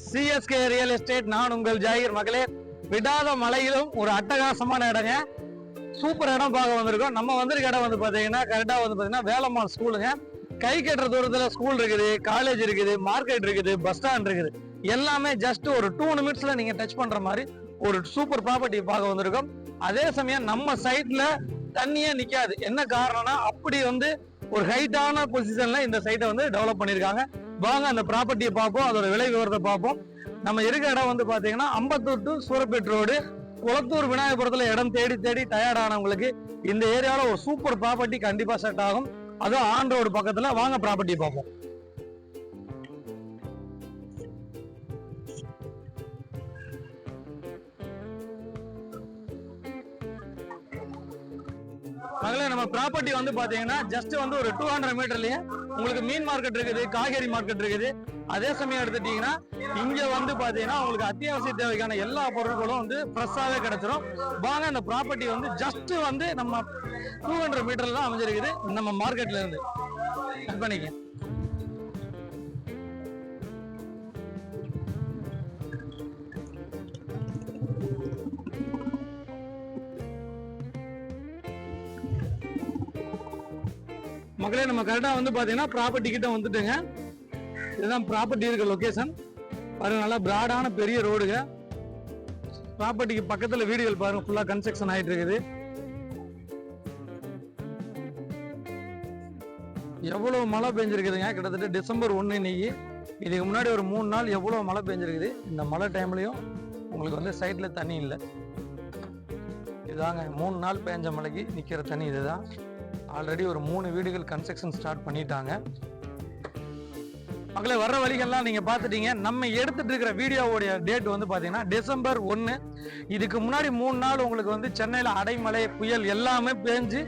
CSK real estate நான் உங்கள் ஜாகிர். மகளே விடாத மலையிலும் ஒரு அட்டகாசமான இடங்க. சூப்பர் இடம் பார்க்க வந்திருக்கோம். நம்ம வந்திருக்க இடம் வந்து பார்த்தீங்கன்னா கரெக்டாக வந்து பார்த்தீங்கன்னா வேலம்மாள் ஸ்கூலுங்க கை கட்டுற தூரத்தில் ஸ்கூல் இருக்குது காலேஜ் இருக்குது மார்க்கெட் இருக்குது பஸ் ஸ்டாண்ட் இருக்குது. எல்லாமே ஜஸ்ட் ஒரு டூ மினிட்ஸில் நீங்கள் டச் பண்ணுற மாதிரி ஒரு சூப்பர் ப்ராப்பர்ட்டி பார்க்க வந்திருக்கோம். அதே சமயம் நம்ம சைட்ல தண்ணியே நிக்காது. என்ன காரணம்னா அப்படி வந்து ஒரு ஹைட்டான பொசிஷன்ல இந்த சைட்டை வந்து டெவலப் பண்ணியிருக்காங்க. வாங்க அந்த ப்ராப்பர்ட்டியை பார்ப்போம் அதோட விலை விவரத்தை பார்ப்போம். நம்ம இருக்க இடம் வந்து பாத்தீங்கன்னா அம்பத்தூர் டு சூரப்பேட் ரோடு குளத்தூர் விநாயகபுரத்துல இடம் தேடி தேடி டயர்ட் ஆனவங்களுக்கு இந்த ஏரியாவில் ஒரு சூப்பர் ப்ராப்பர்ட்டி கண்டிப்பா செட் ஆகும். அதுவும் ஆன் ரோடு பக்கத்துல. வாங்க ப்ராப்பர்ட்டி பார்ப்போம். நம்ம ப்ராப்பர்ட்டி வந்து பாத்தீங்கன்னா ஜஸ்ட் வந்து ஒரு டூ ஹண்ட்ரட் மீட்டர்லயே உங்களுக்கு மீன் மார்க்கெட் இருக்குது காய்கறி மார்க்கெட் இருக்குது. அதே சமயம் எடுத்துட்டீங்கன்னா இங்க வந்து பாத்தீங்கன்னா உங்களுக்கு அத்தியாவசிய தேவைக்கான எல்லா பொருட்களும் வந்து ஃப்ரெஷ்ஷாவே கிடைச்சிரும். வாங்க அந்த ப்ராப்பர்ட்டி வந்து ஜஸ்ட் வந்து நம்ம டூ ஹண்ட்ரட் மீட்டர்ல தான் அமைஞ்சிருக்குது நம்ம மார்க்கெட்ல இருந்து. கம்பெனிக்கு மக்களே நம்ம கரெக்டாக வந்து பார்த்தீங்கன்னா ப்ராப்பர்ட்டி கிட்ட வந்துட்டுங்க. இதுதான் ப்ராப்பர்ட்டி இருக்க லொக்கேஷன் பாருங்க நல்லா பிராடான பெரிய ரோடுங்க ப்ராப்பர்ட்டிக்கு பக்கத்தில் வீடுகள் பாருங்க ஃபுல்லாக கன்ஸ்ட்ரக்ஷன் ஆகிட்டு இருக்குது எவ்வளவு மழை பெஞ்சிருக்குதுங்க? கிட்டத்தட்ட டிசம்பர் ஒன்று இன்னைக்கு. இதுக்கு முன்னாடி ஒரு மூணு நாள் எவ்வளோ மழை பெஞ்சிருக்குது? இந்த மழை டைம்லையும் உங்களுக்கு வந்து சைட்டில் தண்ணி இல்லை. இதுதாங்க மூணு நாள் பெஞ்ச மழைக்கு நிற்கிற தண்ணி இதுதான். ஆல்ரெடி ஒரு மூணு வீடுகள் கன்ஸ்ட்ரக்ஷன் ஸ்டார்ட் பண்ணிட்டாங்க. மக்களை வர்ற வழிகள்லாம் நீங்க பார்த்துட்டீங்க. நம்ம எடுத்துட்டு இருக்கிற வீடியோவுடைய டேட் வந்து பாத்தீங்கன்னா டிசம்பர் ஒன்று இதுக்கு முன்னாடி மூணு நாள் உங்களுக்கு வந்து சென்னையில அடைமலை புயல் எல்லாமே பேஞ்சு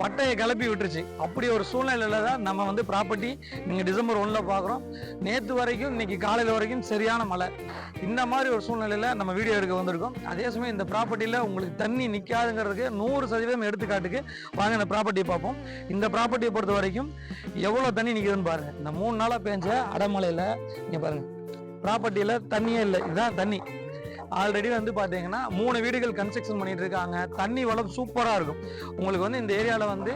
பட்டையை கிளப்பி விட்டுருச்சு. அப்படி ஒரு சூழ்நிலையில தான் நம்ம வந்து ப்ராப்பர்ட்டி நீங்கள் டிசம்பர் ஒன்றில் பார்க்குறோம் நேற்று வரைக்கும் இன்னைக்கு காலையில் வரைக்கும் சரியான மழை. இந்த மாதிரி ஒரு சூழ்நிலையில் நம்ம வீடியோ எடுக்க வந்திருக்கோம். அதே சமயம் இந்த ப்ராப்பர்ட்டியில் உங்களுக்கு தண்ணி நிற்காதுங்கிறதுக்கு நூறு சதவீதம் எடுத்துக்காட்டுக்கு வாங்க இந்த ப்ராப்பர்ட்டியை பார்ப்போம். இந்த ப்ராப்பர்ட்டியை பொறுத்த வரைக்கும் எவ்வளோ தண்ணி நிற்குதுன்னு பாருங்கள் இந்த மூணு நாளாக பேஞ்ச அடமலையில் நீங்கள் பாருங்கள் ப்ராப்பர்ட்டியில் தண்ணியே இல்லை. இதுதான் தண்ணி. ஆல்ரெடி வந்து பார்த்தீங்கன்னா மூணு வீடுகள் கன்ஸ்ட்ரக்ஷன் பண்ணிட்டு இருக்காங்க தண்ணி வளம் சூப்பராக இருக்கும். உங்களுக்கு வந்து இந்த ஏரியாவில் வந்து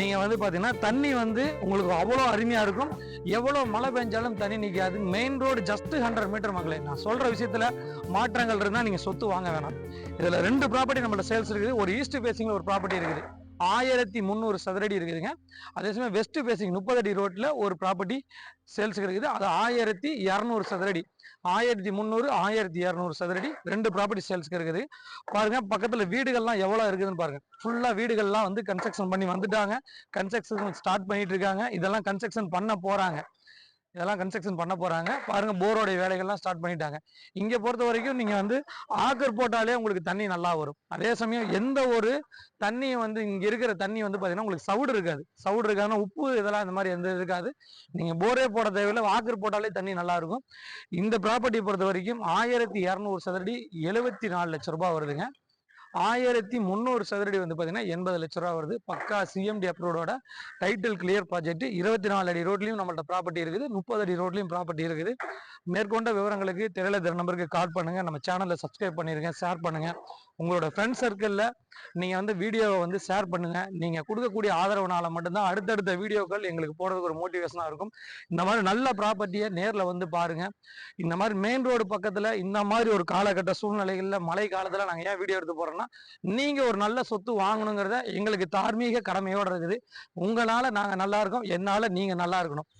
நீங்கள் வந்து பார்த்தீங்கன்னா தண்ணி வந்து உங்களுக்கு அவ்வளோ அருமையாக இருக்கும். எவ்வளோ மழை பெஞ்சாலும் தண்ணி நிற்காது main road just hundred metre மக்களே. நான் சொல்கிற விஷயத்தில் மாற்றங்கள் இருந்தால் நீங்கள் சொத்து வாங்க வேணாம். இதில் ரெண்டு ப்ராப்பர்ட்டி நம்மள்ட்ட சேல்ஸ் இருக்குது. ஒரு ஈஸ்ட் ஃபேஸிங்கில் ஒரு ப்ராப்பர்ட்டி இருக்குது. ஆயிரத்தி முந்நூறு சதுரடி இருக்குதுங்க. அதே சமயம் வெஸ்ட் பேசிங் முப்பது அடி ரோட்டில் ஒரு ப்ராப்பர்ட்டி சேல்ஸ் இருக்குது அது ஆயிரத்தி இரநூறு சதுரடி. ஆயிரத்தி முந்நூறு ஆயிரத்தி இரநூறு சதுரடி ரெண்டு ப்ராப்பர்ட்டி சேல்ஸ்க்கு இருக்குது பாருங்க பக்கத்தில் வீடுகள்லாம் எவ்வளோ இருக்குதுன்னு பாருங்க. ஃபுல்லாக வீடுகள்லாம் வந்து கன்ஸ்ட்ரக்ஷன் பண்ணி வந்துட்டாங்க. கன்ஸ்ட்ரக்ஷன் ஸ்டார்ட் பண்ணிட்டு இருக்காங்க. இதெல்லாம் கன்ஸ்ட்ரக்ஷன் பண்ண போகிறாங்க இதெல்லாம் கன்ஸ்ட்ரக்ஷன் பண்ண போகிறாங்க பாருங்கள் போரோடைய வேலைகள்லாம் ஸ்டார்ட் பண்ணிட்டாங்க. இங்கே பொறுத்த வரைக்கும் நீங்கள் வந்து ஆக்கர் போட்டாலே உங்களுக்கு தண்ணி நல்லா வரும். அதே சமயம் எந்த ஒரு தண்ணியை வந்து இங்கே இருக்கிற தண்ணி வந்து பார்த்தீங்கன்னா உங்களுக்கு சவுடு இருக்காது. சவுடு இருக்காதுன்னா உப்பு இதெல்லாம் இந்த மாதிரி எந்த இருக்காது. நீங்கள் போரே போட தேவையில்லை ஆக்கர் போட்டாலே தண்ணி நல்லா இருக்கும். இந்த ப்ராப்பர்ட்டி பொறுத்த வரைக்கும் ஆயிரத்தி இரநூறு சதுரடி எழுபத்தி நாலு லட்ச ரூபாய் வருதுங்க. ஆயிரத்தி முந்நூறு சதுரடி வந்து பார்த்தீங்கன்னா எண்பது லட்ச ரூபா வருது. பக்கா சிஎம்டி அப்ரூவோட டைட்டில் கிளியர் ப்ராஜெக்ட் இருபத்தி நாலு அடி ரோட்லையும் நம்மள்ட்ட ப்ராப்பர்ட்டி இருக்குது. முப்பது அடி ரோட்லையும் ப்ராப்பர்ட்டி இருக்குது. மேற்கொண்ட விவரங்களுக்கு திரையில திற நம்பருக்கு கால் பண்ணுங்க. நம்ம சேனலில் சப்ஸ்கிரைப் பண்ணிருங்க ஷேர் பண்ணுங்க. உங்களோட ஃப்ரெண்ட் சர்க்கிளில் நீங்கள் வந்து வீடியோவை வந்து ஷேர் பண்ணுங்கள் நீங்கள் கொடுக்கக்கூடிய ஆதரவுனால மட்டும்தான் அடுத்தடுத்த வீடியோக்கள் எங்களுக்கு போடுறதுக்கு ஒரு மோட்டிவேஷனாக இருக்கும். இந்த மாதிரி நல்ல ப்ராப்பர்ட்டியை நேரில் வந்து பாருங்கள் இந்த மாதிரி மெயின் ரோடு பக்கத்தில் இந்த மாதிரி ஒரு காலகட்ட சூழ்நிலைகளில் மழை காலத்தில் நாங்கள் ஏன் வீடியோ எடுத்து போகிறோம்னா நீங்கள் ஒரு நல்ல சொத்து வாங்கணுங்கிறத எங்களுக்கு தார்மீக கடமையோட இருக்குது. உங்களால் நாங்கள் நல்லா இருக்கோம் என்னால் நீங்கள் நல்லா இருக்கணும்.